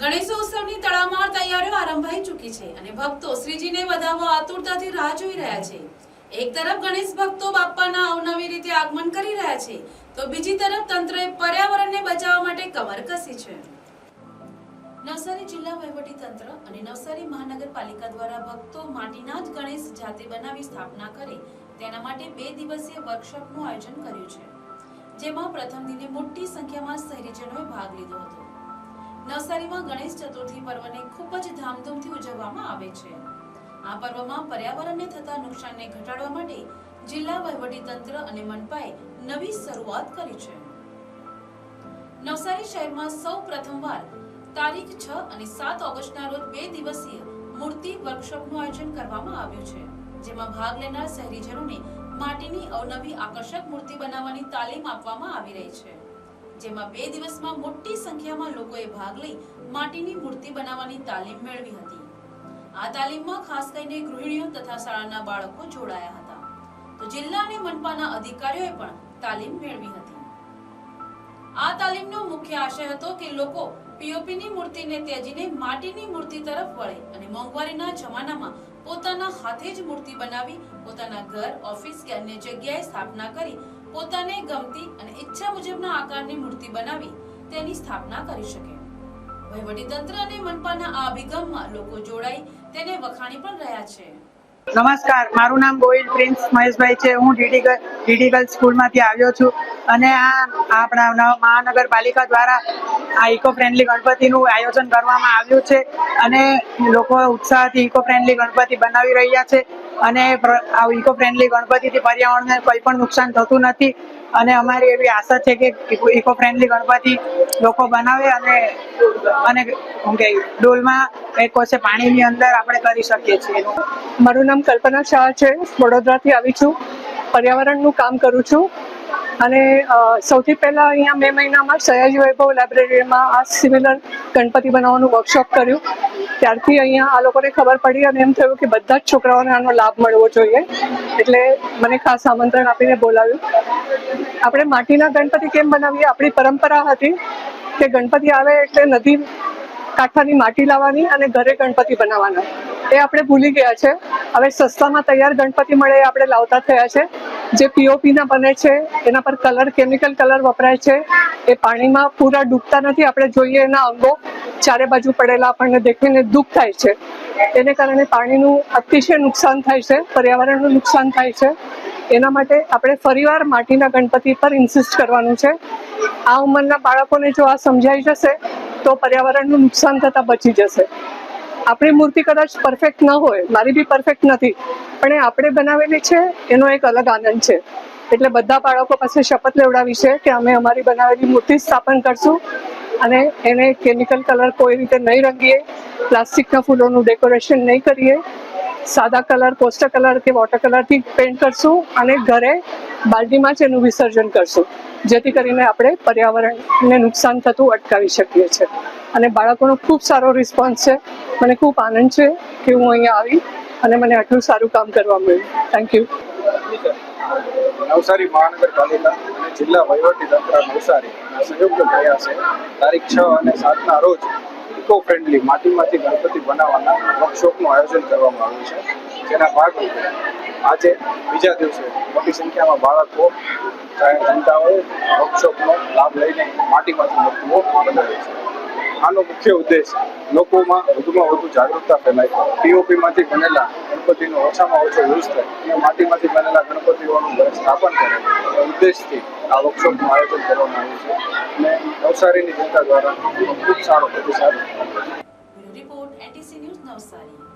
ગણેશોત્સવની તડામાર તૈયારીઓ આરંભાઈ ચૂકી છે અને ભક્તો શ્રીજીને વધાવવા આતુરતાથી રાહ જોઈ રહ્યા છે. એક તરફ ગણેશ ભક્તો બાપ્પાના અવનવી રીતે આગમન કરી રહ્યા છે, તો બીજી તરફ તંત્રએ પર્યાવરણને બચાવવા માટે કમર કસી છે. નવસારી જિલ્લા વહીવટી તંત્ર અને નવસારી મહાનગરપાલિકા દ્વારા ભક્તો માટીના જ ગણેશ જાતે બનાવી સ્થાપના કરે તેના માટે બે દિવસીય વર્કશોપનું આયોજન કર્યું છે, જેમાં પ્રથમ દિને મોટી સંખ્યામાં શહેરીજનોએ ભાગ લીધો હતો. નવસારીમાં ગણેશ ચતુર્થી પર્વને ખૂબ જ ધામધૂમથી ઉજવવામાં આવે છે. આ પર્વમાં પર્યાવરણને થતા નુકસાનને ઘટાડવા માટે જિલ્લા વહીવટી તંત્ર અને મનપાએ નવી શરૂઆત કરી છે. નવસારી શહેરમાં સૌ પ્રથમવાર તારીખ છ અને સાત ઓગસ્ટના રોજ બે દિવસીય મૂર્તિ વર્કશોપનું આયોજન કરવામાં આવ્યું છે, જેમાં ભાગ લેનાર શહેરીજનોને માટીની અવનવી આકર્ષક મૂર્તિ બનાવવાની તાલીમ આપવામાં આવી રહી છે. જેમાં બે દિવસમાં મોટી સંખ્યામાં લોકોએ ભાગ લઈ માટીની મૂર્તિ બનાવવાની તાલીમ મેળવી હતી. આ તાલીમમાં ખાસ કરીને ગૃહિણીઓ તથા શાળાના બાળકો જોડાયા હતા. તો જિલ્લા અને મનપાના અધિકારીઓએ પણ તાલીમ મેળવી હતી. આ તાલીમનો મુખ્ય આશય હતો કે લોકો પીઓપીની મૂર્તિને ત્યજીને માટીની મૂર્તિ તરફ વળે અને મોંઘવારીના જમાનામાં પોતાના હાથે જ મૂર્તિ બનાવી, પોતાના ઘર, ઓફિસ કે અન્ય જગ્યાએ સ્થાપના કરી, પોતાને ગમતી અને ઈચ્છા મુજબના આકારની મૂર્તિ બનાવી તેની સ્થાપના કરી શકે. વહીવટી તંત્ર અને મનપાના આ અભિગમમાં લોકો જોડાઈ તેને વખાણી પણ રહ્યા છે. નમસ્કાર, મારું નામ ગોહિલ પ્રિન્સ મહેશભાઈ છે. હું ડીડીગલ ડીડીગલ સ્કૂલમાંથી આવ્યો છું. અને આ આપણા મહાનગરપાલિકા દ્વારા આ ઇકો ફ્રેન્ડલી ગણપતિનું આયોજન કરવામાં આવ્યું છે. અને લોકો ઉત્સાહથી ઇકો ફ્રેન્ડલી ગણપતિ બનાવી રહ્યા છે. અને આ ઇકો ફ્રેન્ડલી ગણપતિથી પર્યાવરણને કોઈ પણ નુકસાન થતું નથી. અને અમારી એવી આશા છે કે ઇકો ફ્રેન્ડલી ગણપતિ લોકો બનાવે અને અને શું કે ડોલમાં એક વર્ષે પાણીની અંદર આપણે કરી શકીએ છીએ. મારું નામ કલ્પના શાહ છે. વડોદરાથી આવી છું. પર્યાવરણનું કામ કરું છું. અને સૌથી પહેલાં અહીંયા મે મહિનામાં સયાજી વૈભવ લાઇબ્રેરીમાં આ સિમિલર ગણપતિ બનાવવાનું વર્કશોપ કર્યું. ત્યારથી અહીંયા આ લોકોને ખબર પડી અને એમ થયું કે બધા જ છોકરાઓને આનો લાભ મળવો જોઈએ. એટલે મને ખાસ આમંત્રણ આપીને બોલાવ્યું. આપણે માટીના ગણપતિ કેમ બનાવીએ? આપણી પરંપરા હતી કે ગણપતિ આવે એટલે નદી કાંઠાની માટી લાવવાની અને ઘરે ગણપતિ બનાવવાના. એ આપણે ભૂલી ગયા છે. હવે સસ્તામાં તૈયાર ગણપતિ મળે એ આપણે લાવતા થયા છે. જે પીઓપીના બને છે, એના પર કલર, કેમિકલ કલર વપરાય છે. એ પાણીમાં પૂરા ડૂબતા નથી. આપણે જોઈએ એના અંગો. ચારે બાજુ પડેલા આપણને દેખીને દુઃખ થાય છે. એને કારણે પાણીનું અતિશય નુકસાન થાય છે, પર્યાવરણનું નુકસાન થાય છે. એના માટે આપણે ફરીવાર માટીના ગણપતિ પર ઇન્સિસ્ટ કરવાનું છે. આ ઉંમરના બાળકોને જો આ સમજાઈ જશે, તો પર્યાવરણનું નુકસાન થતાં બચી જશે. આપણી મૂર્તિ કદાચ પરફેક્ટ ન હોય, મારી બી પરફેક્ટ નથી, પણ એ આપણે બનાવેલી છે, એનો એક અલગ આનંદ છે. એટલે બધા બાળકો પાસે શપથ લેવડાવી છે કે અમે અમારી બનાવેલી મૂર્તિ સ્થાપન કરશું. અને એને કેમિકલ કલર કોઈ રીતે નહીં રંગીએ. પ્લાસ્ટિકના ફૂલોનું ડેકોરેશન નહીં કરીએ. સાદા કલર પોસ્ટર કલર કે વોટર કલરથી પેન્ટ કરશું અને ઘરે બાલટીમાં જ એનું વિસર્જન કરશું. જેથી કરીને આપણે પર્યાવરણને નુકસાન થતું અટકાવી શકીએ છીએ. અને બાળકોનો ખૂબ સારો રિસ્પોન્સ છે. મને ખૂબ આનંદ છે કે હું અહીંયા આવી અને મને આટલું સારું કામ કરવા મળ્યું. થેન્ક યુ નવસારી મહાનગરપાલિકા. જિલ્લા વહીવટી નવસારીના નવસારી સંયુક્ત પ્રયાસે તારીખ છ અને સાતના રોજ ઇકો ફ્રેન્ડલી માટીમાંથી ગણપતિ બનાવવાના વર્કશોપનું આયોજન કરવામાં આવ્યું છે. જેના ભાગરૂપે આજે બીજા દિવસે મોટી સંખ્યામાં બાળકો જાહેર જનતાઓએ વર્કશોપનો લાભ લઈને માટીમાંથી મૂર્તિઓ બનાવી છે. આનો મુખ્ય ઉદ્દેશ લોકોમાં વધુમાં વધુ જાગૃતતા ફેલાય. પીઓપીમાંથી બનેલા ગણપતિનો ઓછામાં ઓછો યુઝ થાય. અને માટીમાંથી બનેલા ગણપતિઓનું સ્થાપન કરે. ઉદ્દેશથી આ વર્કશોપનું આયોજન કરવામાં આવ્યું છે. અને નવસારીની જનતા દ્વારા ખૂબ સારો પ્રતિસાદ. Report, NTC News Navsari.